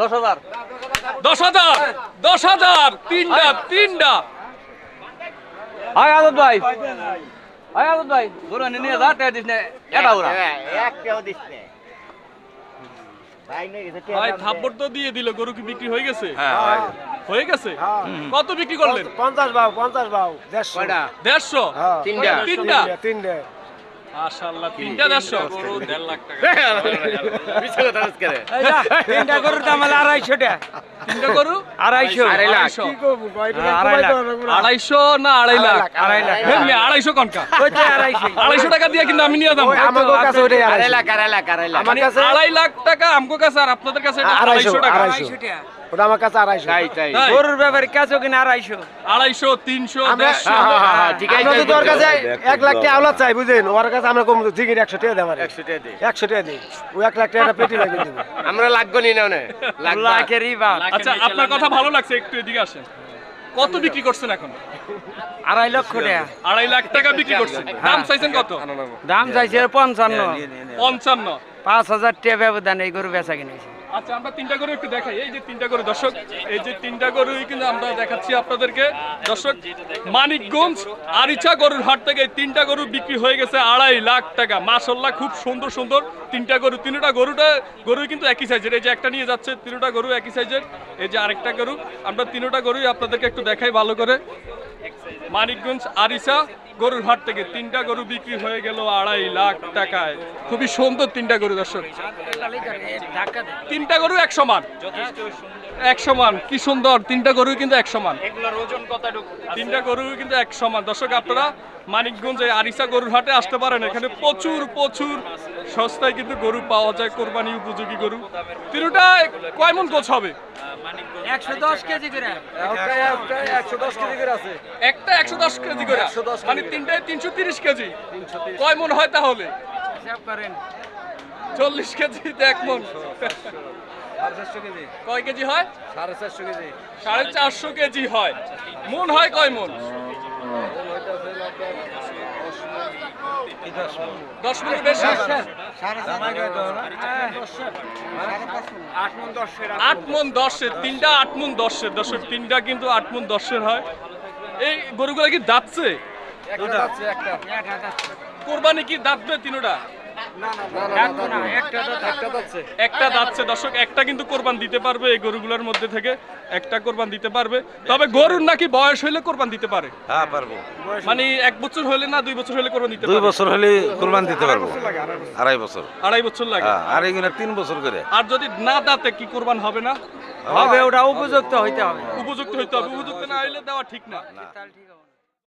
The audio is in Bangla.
দশ হাজার। দশ হাজার দশ হাজার তিনটা তিনটা। হাই আদত ভাই। হাই আদত ভাই। গরু এনে নিয়ে যা টাকা দিস না। এটা ওরা। ভাই থাপ্পড় তো দিয়ে দিল গরু কি বিক্রি হয়ে গেছে? হ্যাঁ। হয়ে গেছে? কত বিক্রি করলেন? পঞ্চাশ বাউ পঞ্চাশ বাউ দেড়শো। দেড়শো? হ্যাঁ। তিনটা? তিনটা তিনটে। মাশাআল্লাহ তিনটা দেড়শো দেড় লাখ টাকা। তিনটা গরুর দাম হলো টাকা তিনটা গরু কি করব টাকা না। লাখ? লাখ এমনি টাকা দিয়ে কিন্তু আমি নিয়ে যাব। ওই কাছে ওইটাই আড়াইশো। আমার কাছে আড়াই লাখ টাকা আমগো কাছে আর আপনাদের কাছে টাকা। আড়াইশো। টাকা ওটা আমার কাছে আড়াইশো। গরুর ব্যাপারে কাছে কিনা আড়াইশো। আড়াইশো তিনশো আমরা ওর কাছে এক লাখ টাকা আওলাদ চাই বুঝলেন? ওর কাছে আমরা কম ঠিকই একশো টাকা দেবো একশো টাকা দিই ও এক লাখ টাকা পেটি দেবো। আমরা লাগবো নি। না ওনে লাখেরই বা আচ্ছা আপনার কথা ভালো লাগছে একটু এদিকে আসেন। কত বিক্রি করছেন এখন? আড়াই লক্ষ টাকা। আড়াই লাখ টাকা বিক্রি করছেন। দাম চাইছেন কত? দাম চাইছে পঞ্চান্ন। পঞ্চান্ন। পাঁচ হাজার টাকা ব্যবধান এই গরু বেচা কিনেছে। আচ্ছা আমরা তিনটা গরু একটু দেখাই। এই যে তিনটা গরু, দর্শক, এই যে তিনটা গরুই কিন্তু আমরা দেখাচ্ছি আপনাদেরকে। দর্শক, মানিকগঞ্জ আরিচা গরুর হাট থেকে তিনটা গরু বিক্রি হয়ে গেছে আড়াই লাখ টাকা। মাসাল্লাহ খুব সুন্দর সুন্দর তিনটা গরু। তিনটা গরুটা, গরুই কিন্তু একই সাইজের। এই যে একটা নিয়ে যাচ্ছে, তিনটা গরু একই সাইজের। এই যে আরেকটা গরু। আমরা তিনটা গরুই আপনাদেরকে একটু দেখাই ভালো করে। মানিকগঞ্জ আরিসা গরুর হাট থেকে তিনটা গরু বিক্রি হয়ে গেল আড়াই লাখ টাকায়। খুবই সুন্দর তিনটা গরু, দর্শক। তিনটা গরু এক সমান। এক সমান। কি সুন্দর। তিনটা গরু কিন্তু এক সমান। তিনটা গরু কিন্তু এক সমান। দর্শক, আপনারা মানিকগঞ্জে আরিসা গরুর হাটে আসতে পারেন। এখানে প্রচুর প্রচুর সস্তায় কিন্তু গরু পাওয়া যায় কোরবানি উপযোগী গরু। তিনটা কয় মন গোছ হবে? একশো দশ কেজি করে। একশো দশ কেজি করে। আছে একটা একশো দশ কেজি করে মানে তিনটায় তিনশো তিরিশ কেজি। কয় মন হয় তাহলে? হিসাব করেন। চল্লিশ কেজি এক মন। কয় কেজি হয়? সাড়ে চারশো কেজি। সাড়ে চারশো কেজি হয়। মন হয় কয় মন? দশ মিনিট বেশি। আট মন দশের তিনটা আট মন দশের। দশের তিনটা কিন্তু আট মন দশের হয়। এই গরুগুলো কি দাঁতছে। কোরবানি কি দাঁতবে তিনোটা? একটা দাঁতছে দর্শক একটা কিন্তু কোরবান দিতে পারবে এই গরুগুলোর মধ্যে থেকে একটা কোরবান দিতে পারবে তবে গরুর নাকি বয়স হইলে কোরবান দিতে পারে হ্যাঁ পারব মানে এক বছর হইলে না দুই বছর হইলে কোরবান দিতে দুই বছর হলে কোরবান দিতে পারব আড়াই বছর আড়াই বছর লাগে হ্যাঁ আর এগুলো তিন বছর করে আর যদি না দাঁতে কি কোরবান হবে না হবে ওটা উপযুক্ত হইতে হবে উপযুক্ত হইতে হবে উপযুক্ত না হইলে দেওয়া ঠিক না।